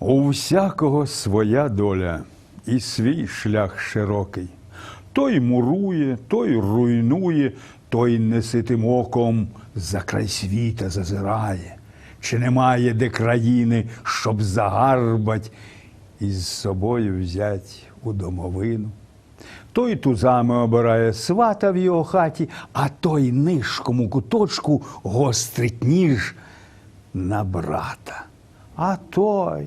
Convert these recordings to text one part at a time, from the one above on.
У всякого своя доля і свій шлях широкий. Той мурує, той руйнує, той неситим оком за край світа зазирає. Чи немає де країни, щоб загарбать і з собою взять у домовину? Той тузами обирає свата в його хаті, а той нишком у куточку гострить ніж на брата. А той,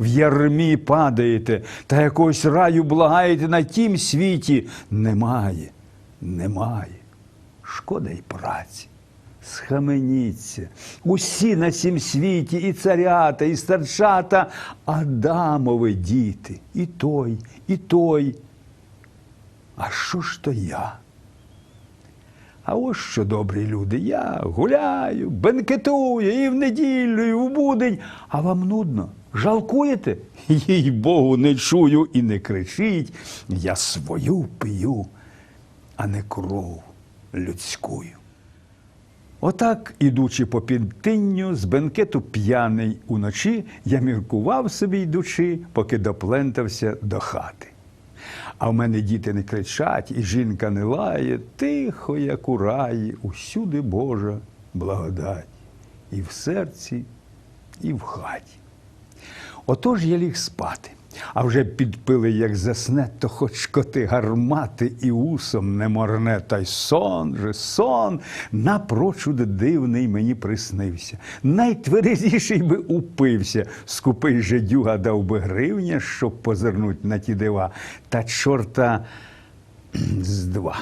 в ярмі падаєте та якогось раю благаєте на тім світі. Немає, немає. Шкода й праці. Схаменіться. Усі на сім світі, і царята, і старчата, Адамові діти, і той, і той. А що ж то я? А ось що, добрі люди, я гуляю, бенкетую і в неділю, і в будень, а вам нудно. Жалкуєте? Їй Богу, не чую і не кричіть. Я свою п'ю, а не кров людськую. Отак, ідучи по підтинню, з бенкету п'яний уночі, я міркував собі йдучи, поки доплентався до хати. А в мене діти не кричать, і жінка не лає, тихо, як у раї, усюди Божа благодать, і в серці, і в хаті. Отож я ліг спати, а вже підпили, як засне, то хоч коти гармати і усом не морне, та й сон же, сон напрочуд дивний мені приснився. Найтверезіший би упився, скупий же дюга дав би гривня, щоб позирнуть на ті дива, та чорта з два.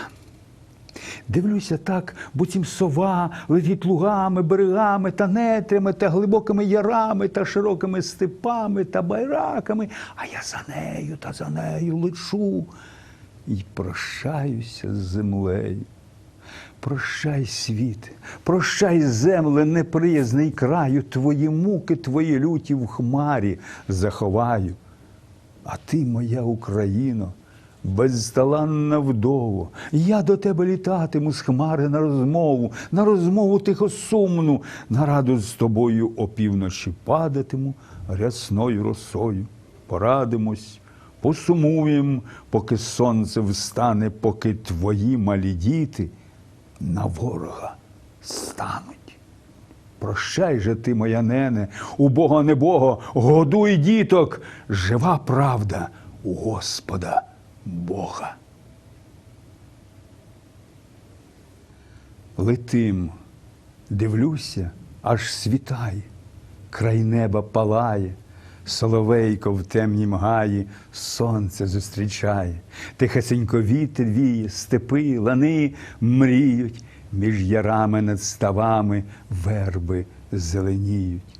Дивлюся так, буцім сова летить лугами, берегами та нетрями, та глибокими ярами, та широкими степами та байраками, а я за нею та за нею лечу і прощаюся з землею. Прощай, світ, прощай, земле, неприязний краю, твої муки, твої люті в хмарі заховаю. А ти, моя Україно, безталанна вдово, я до тебе літатиму з хмари на розмову, на розмову тихосумну, на раду з тобою опівночі падатиму рясною росою. Порадимось, посумуєм, поки сонце встане, поки твої малі діти на ворога стануть. Прощай же ти, моя нене, у Бога не Бога, годуй діток, жива правда у Господа Бога. Летим, дивлюся, аж світає, край неба палає, соловейко в темнім гаї сонце зустрічає, тихесенько вітер віє, степи, лани мріють, між ярами над ставами верби зеленіють.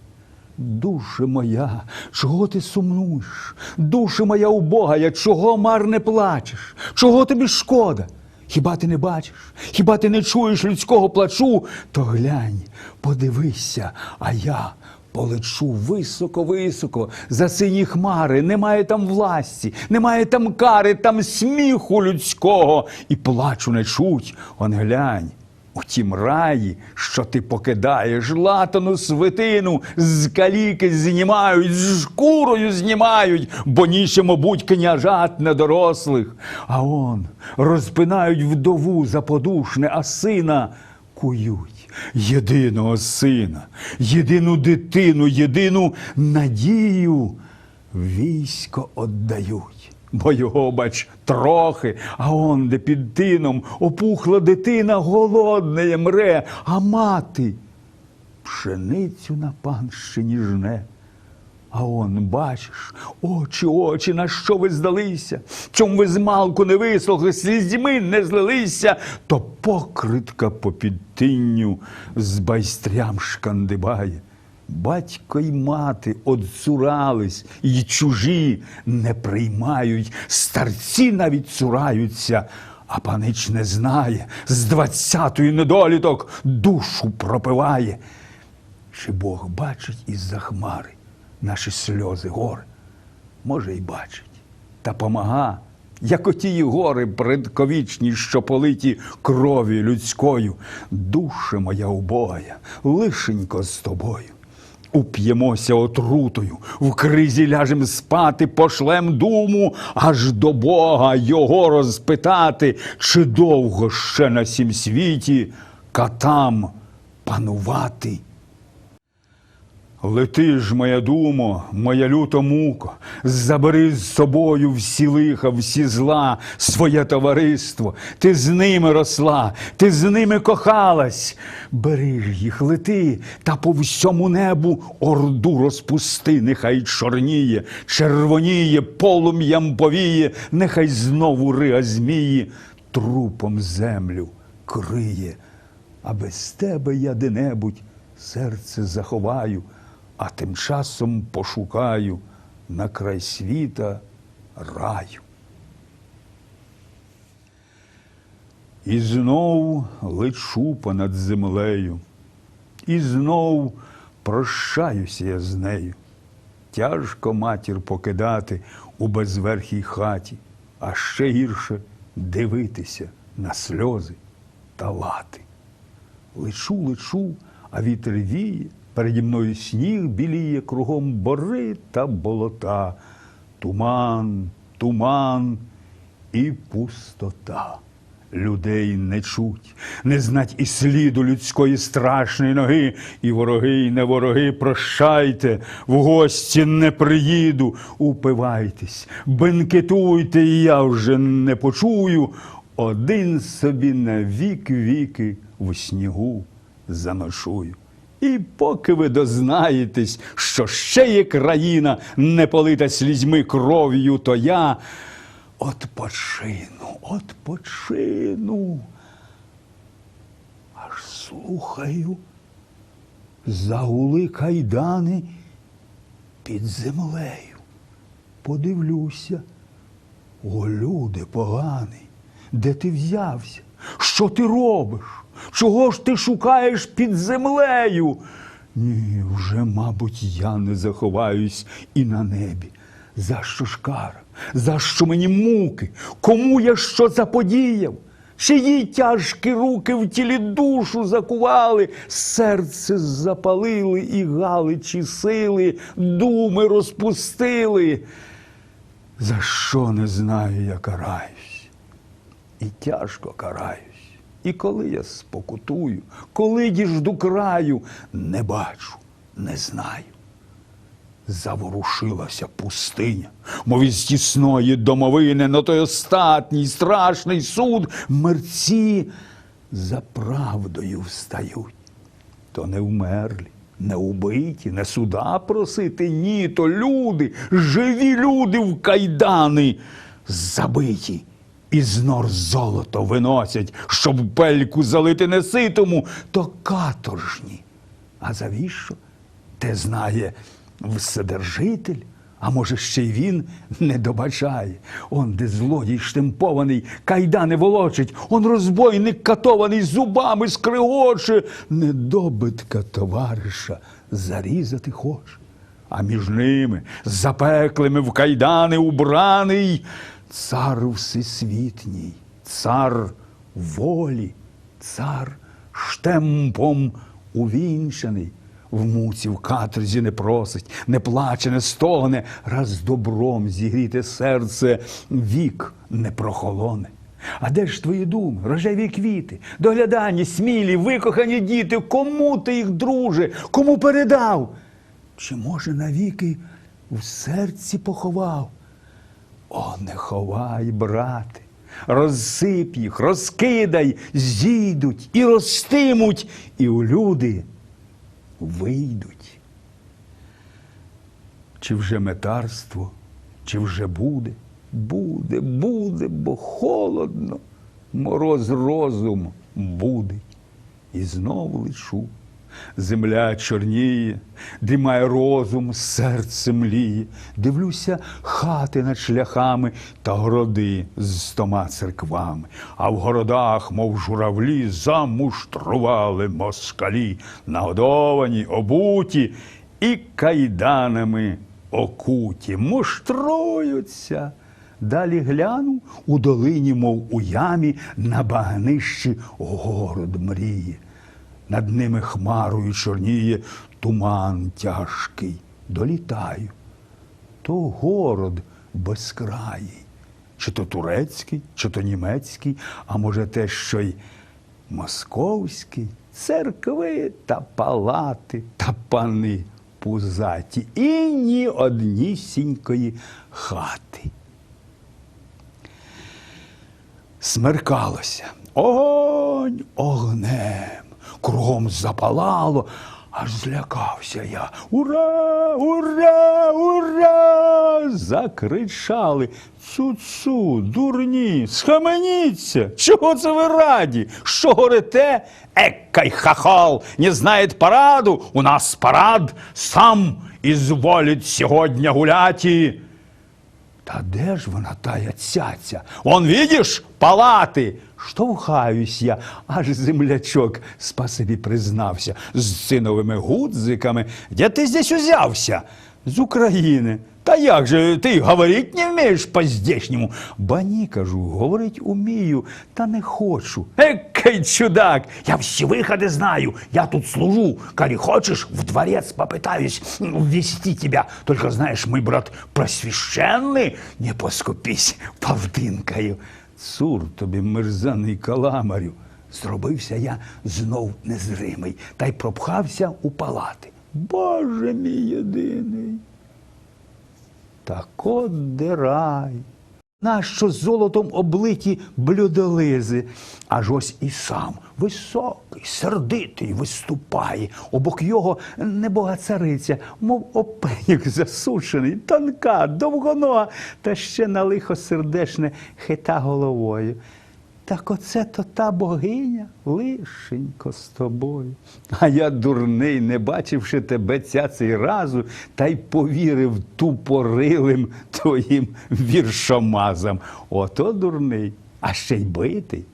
душе моя, чого ти сумнуєш? Душе моя убогая, чого марне плачеш? Чого тобі шкода? Хіба ти не бачиш? Хіба ти не чуєш людського плачу? То глянь, подивися, а я полечу високо-високо за сині хмари, немає там власті, немає там кари, там сміху людського, і плачу не чуть, он глянь. У тім раї, що ти покидаєш, латану свитину, з каліки знімають, з шкурою знімають, бо ніще, мабуть, княжат недорослих. А он розпинають вдову заподушне, а сина кують. Єдиного сина, єдину дитину, єдину надію військо оддають. Бо його, бач, трохи, а он де під тином опухла дитина голодне мре, а мати пшеницю на панщині жне. А он, бачиш, очі, очі, на що ви здалися? Чом ви з малку не висохли, слізьми не злилися, то покритка по підтинню з байстрям шкандибає. Батько й мати одцурались, і чужі не приймають, старці навіть цураються, а панич не знає, з двадцятої недоліток душу пропиває. Чи Бог бачить із-за хмари наші сльози гори? Може, й бачить, та помага, як отії гори предковічні, що политі кров'ю людською. Душе моя убогая, лишенько з тобою. Уп'ємося отрутою, в кризі ляжем спати, пошлем думу аж до Бога його розпитати, чи довго ще на сім світі катам панувати. Лети ж, моя думо, моя люта муко, забери з собою всі лиха, всі зла, своє товариство. Ти з ними росла, ти з ними кохалась. Бери ж їх, лети, та по всьому небу орду розпусти, нехай чорніє, червоніє, полум'ям повіє, нехай знову рига змії трупом землю криє. А без тебе я де-небудь серце заховаю, а тим часом пошукаю на край світа раю. І знов лечу понад землею, і знов прощаюся я з нею. Тяжко матір покидати у безверхій хаті, а ще гірше дивитися на сльози та лати. Лечу, лечу, а вітер віє, переді мною сніг біліє, кругом бори та болота, туман, туман і пустота. Людей не чуть, не знать і сліду людської страшної ноги, і вороги, і не вороги, прощайте, в гості не приїду, упивайтесь, бенкетуйте, і я вже не почую, один собі на вік віки в снігу заношую. І поки ви дознаєтесь, що ще є країна, не полита слізьми кров'ю, то я Отпочину, отпочину. Аж слухаю, загули кайдани під землею. Подивлюся, о, люди поганий, де ти взявся? Що ти робиш? Чого ж ти шукаєш під землею? Ні, вже, мабуть, я не заховаюсь і на небі. За що ж кара? За що мені муки? Кому я що заподіяв? Чиї тяжкі руки в тілі душу закували, серце запалили і галичі сили, думи розпустили. За що не знаю, я караюсь, і тяжко караюсь. І коли я спокутую, коли діжду краю, не бачу, не знаю. Заворушилася пустиня, мов із тісної домовини на той остатній страшний суд мерці за правдою встають. То не вмерлі, не убиті, не суда просити, ні, то люди, живі люди в кайдани забиті. І з нор золото виносять, щоб пельку залити неситому, то каторжні. А завіщо? Те знає Вседержитель, а може, ще й він не добачає. Он, де злодій штемпований, кайдани волочить, он розбойник катований зубами скригоче, недобитка товариша зарізати хоче. А між ними, запеклими в кайдани убраний, цар всесвітній, цар волі, цар штемпом увінчаний. В муці, в каторзі не просить, не плаче, не стогне, раз добром зігріте серце, вік не прохолоне. А де ж твої думи, рожеві квіти, доглядані, смілі, викохані діти, кому ти їх, друже, кому передав? Чи може навіки в серці поховав. О, не ховай, брате, розсип їх, розкидай, зійдуть і ростимуть, і у люди вийдуть. Чи вже метарство, чи вже буде? Буде, буде, бо холодно, мороз розум буде. І знов лишу. Земля чорніє, дрімає розум, серце мліє. Дивлюся хати над шляхами та городи з стома церквами. А в городах, мов журавлі, замуштрували москалі, нагодовані, обуті і кайданами окуті. Муштруються. Далі гляну у долині, мов у ямі, на багнищі город мріє. Над ними хмарою чорніє туман тяжкий. Долітаю. То город безкраїй, чи то турецький, чи то німецький, а може те, що й московський, церкви та палати та пани пузаті, і ні однісінької хати. Смеркалося. Огонь огнем. Кругом запалало, аж злякався я. Ура! Ура! Ура! Закричали. Цу-цу, дурні, схаменіться! Чого це ви раді? Що горите? Еккай хахал, не знает параду, у нас парад, сам изволить сьогодні гуляти. Та де ж вона тая цяця? Он, видиш, палати. Штовхаюсь я, аж землячок спасибі признався з синовими гудзиками. Де ти здесь узявся? З України. Та як же ти говорить не вмієш по-здешньому? Ба ні, кажу, говорить умію, та не хочу. Екий чудак! Я всі виходи знаю, я тут служу. Коли хочешь, в дворец попытаюсь ввести тебя. Только знаешь, мой брат просвященный, не поскупись павдинкою. Цур тобі, мерзаний каламарю. Зробився я знов незримий та й пропхався у палати. Боже мій єдиний. Так от де. Нащо золотом облиті блюдолизи? Аж ось і сам високий, сердитий виступає. Обок його небога цариця, мов опеньок засушений, тонка, довгонога, та ще на лихо сердешне хита головою. Так оце то та богиня, лишенько з тобою. А я дурний, не бачивши тебе цяцей разу, та й повірив тупорилим твоїм віршомазам. Ото дурний, а ще й битий.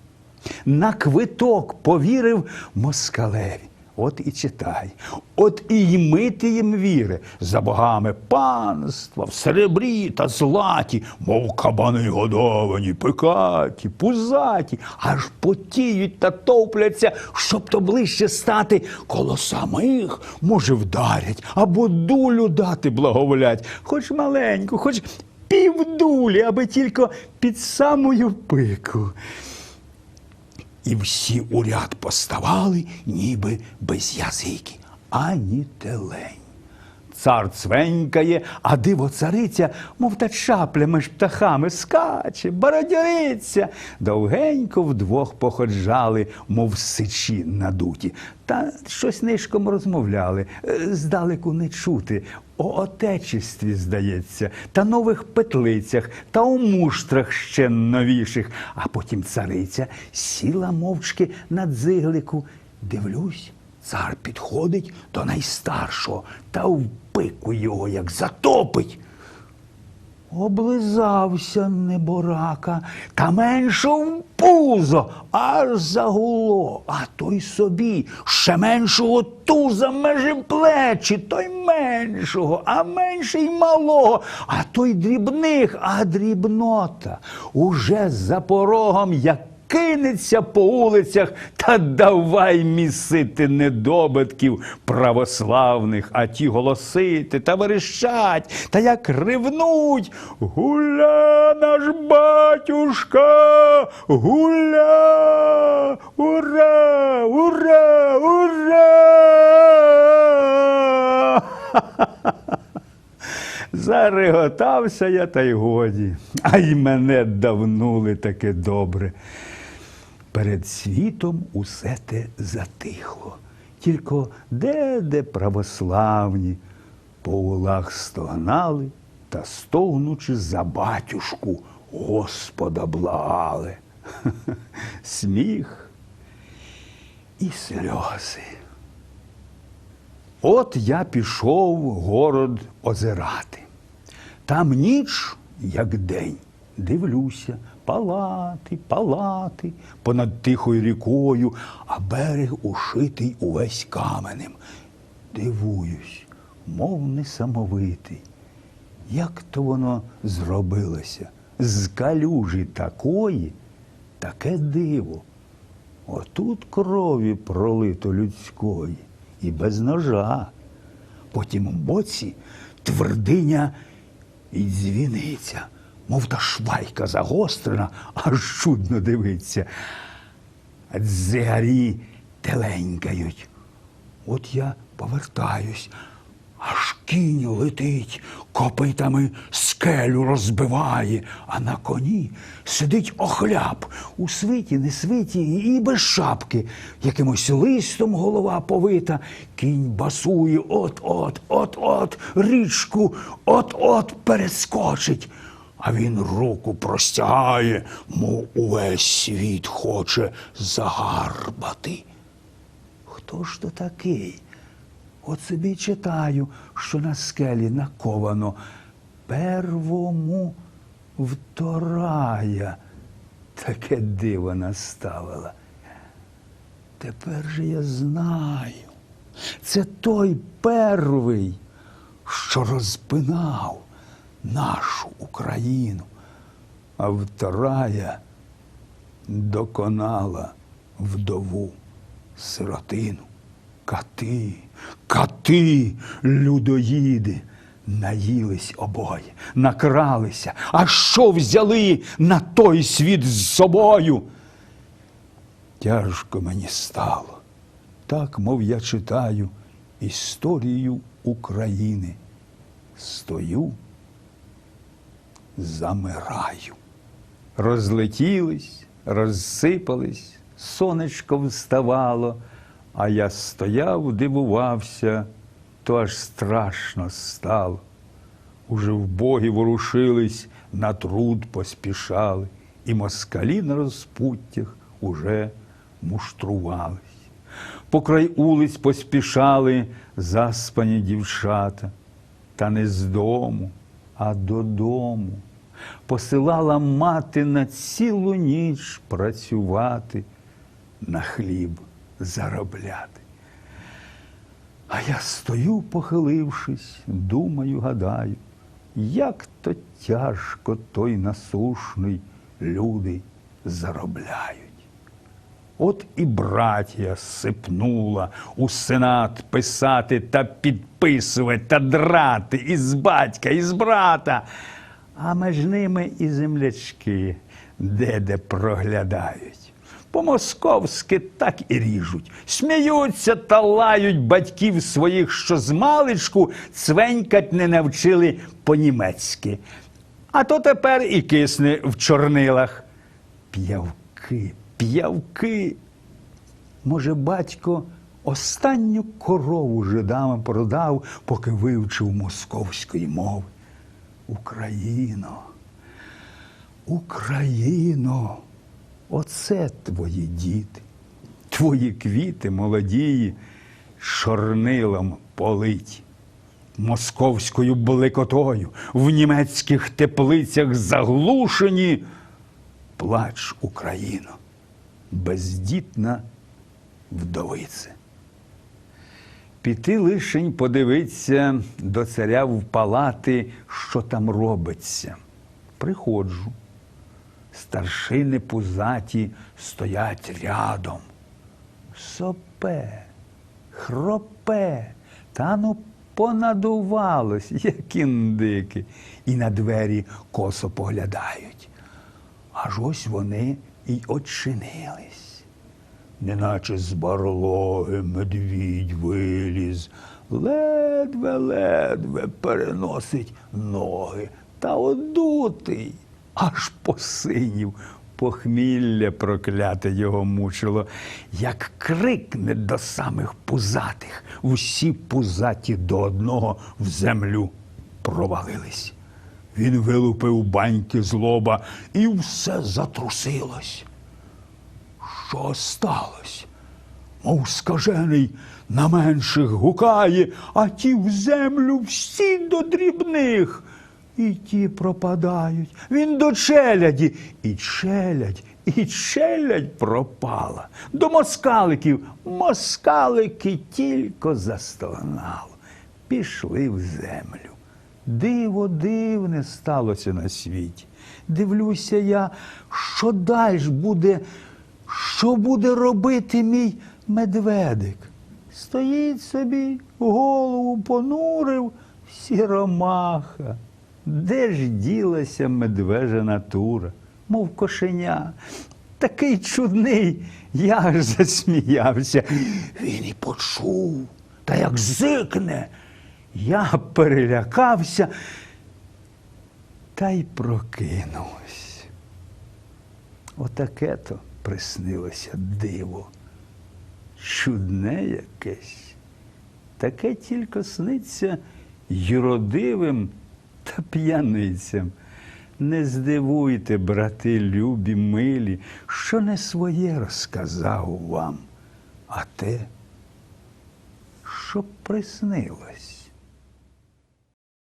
На квиток повірив москалеві. От і читай, от і йми ти їм віри. За богами панства, в серебрі та златі, мов кабани годовані, пикаті, пузаті, аж потіють та топляться, щоб то ближче стати, коло самих, може, вдарять або дулю дати благоволять, хоч маленьку, хоч півдулі, аби тільки під самою пику. І всі у ряд поставали, ніби без язики, ані телень. Цар цвенькає, а диво цариця, мов та чапля між птахами, скаче, бородяриться. Довгенько вдвох походжали, мов сичі надуті, та щось нишком розмовляли, е, здалеку не чути. О отечестві, здається, та нових петлицях, та у муштрах ще новіших. А потім цариця сіла мовчки на дзиглику. Дивлюсь, цар підходить до найстаршого та впикує його як затопить. Облизався неборака, та менше в пузо, аж загуло, а той собі ще меншого туза межі плечі, той меншого, а менший малого, а той дрібних, а дрібнота. Уже за порогом як кинеться по улицях та давай місити недобитків православних, а ті голосити та верещать, та як ревнуть. Гуля наш батюшка, гуля, ура, ура, ура! Зареготався я та й годі, а й мене давнули таке добре. Перед світом усе те затихло. Тільки де-де православні по улах стогнали та стогнучи за батюшку Господа благали. Сміх і сльози. От я пішов город озирати. Там ніч, як день. Дивлюся, палати, палати, понад тихою рікою, а берег ушитий увесь каменем. Дивуюсь, мов несамовитий. Як то воно зробилося? З калюжі такої, таке диво. Отут крові пролито людської і без ножа. Потім у боці твердиня і дзвіниця, мов та швайка загострена, аж чудно дивиться. Дзигарі теленькають. От я повертаюсь, аж кінь летить, копитами скелю розбиває, а на коні сидить охляп у свиті, не свиті і без шапки. Якимось листом голова повита, кінь басує от-от, от-от, річку, от-от перескочить. А він руку простягає, мов увесь світ хоче загарбати. Хто ж то такий? От собі читаю, що на скелі наковано первому вторая. Таке диво наставила. Тепер же я знаю. Це той первий, що розпинав нашу Україну, а вторая доконала вдову сиротину. Кати, кати, людоїди, наїлись обоє, накралися. А що взяли на той світ з собою? Тяжко мені стало, так, мов я читаю історію України. Стою, замираю. Розлетілись, розсипались, сонечко вставало, а я стояв, дивувався, то аж страшно стало. Уже в ворушились, на труд поспішали, і москалі на розпуттях уже муштрувались. Покрай улиць поспішали заспані дівчата, та не з дому, а додому. Посилала мати на цілу ніч працювати, на хліб заробляти. А я стою, похилившись, думаю, гадаю, як то тяжко той насушний люди заробляють. От і братія сипнула у сенат писати та підписувати та драти із батька, із брата, а між ними і землячки де-де проглядають. По-московськи так і ріжуть, сміються та лають батьків своїх, що з маличку цвенькать не навчили по-німецьки. А то тепер і кисне в чорнилах. П'явки, п'явки. Може, батько останню корову жидам продав, поки вивчив московської мови. Україно, Україно, оце твої діти, твої квіти молодії, чорнилом политі, московською блекотою, в німецьких теплицях заглушені. Плач, Україно, бездітна вдовице. Піти лишень подивиться до царя в палати, що там робиться. Приходжу. Старшини пузаті стоять рядом. Сопе, хропе, та ну понадувалось, як індики, і на двері косо поглядають. Аж ось вони й очинились. Неначе з барлоги медвідь виліз, ледве-ледве переносить ноги, та одутий, аж посинів. Похмілля прокляте його мучило, як крикне до самих пузатих. Усі пузаті до одного в землю провалились. Він вилупив баньки з лоба, і все затрусилось. Що сталося? Мов скажений на менших гукає, а ті в землю всі до дрібних. І ті пропадають. Він до челяді, і челядь, і челядь пропала. До москаликів москалики тільки застогнали. Пішли в землю. Диво дивне сталося на світі. Дивлюся я, що далі буде, що буде робити мій медведик. Стоїть собі, голову понурив, сіромаха. Де ж ділася медвежа натура, мов кошеня? Такий чудний, я аж засміявся. Він і почув, та як зикне. Я перелякався та й прокинувся. Отаке то приснилося диво. Чудне якесь. Таке тільки сниться юродивим та п'яницям. Не здивуйте, брати любі, милі, що не своє розказав вам, а те, що приснилось.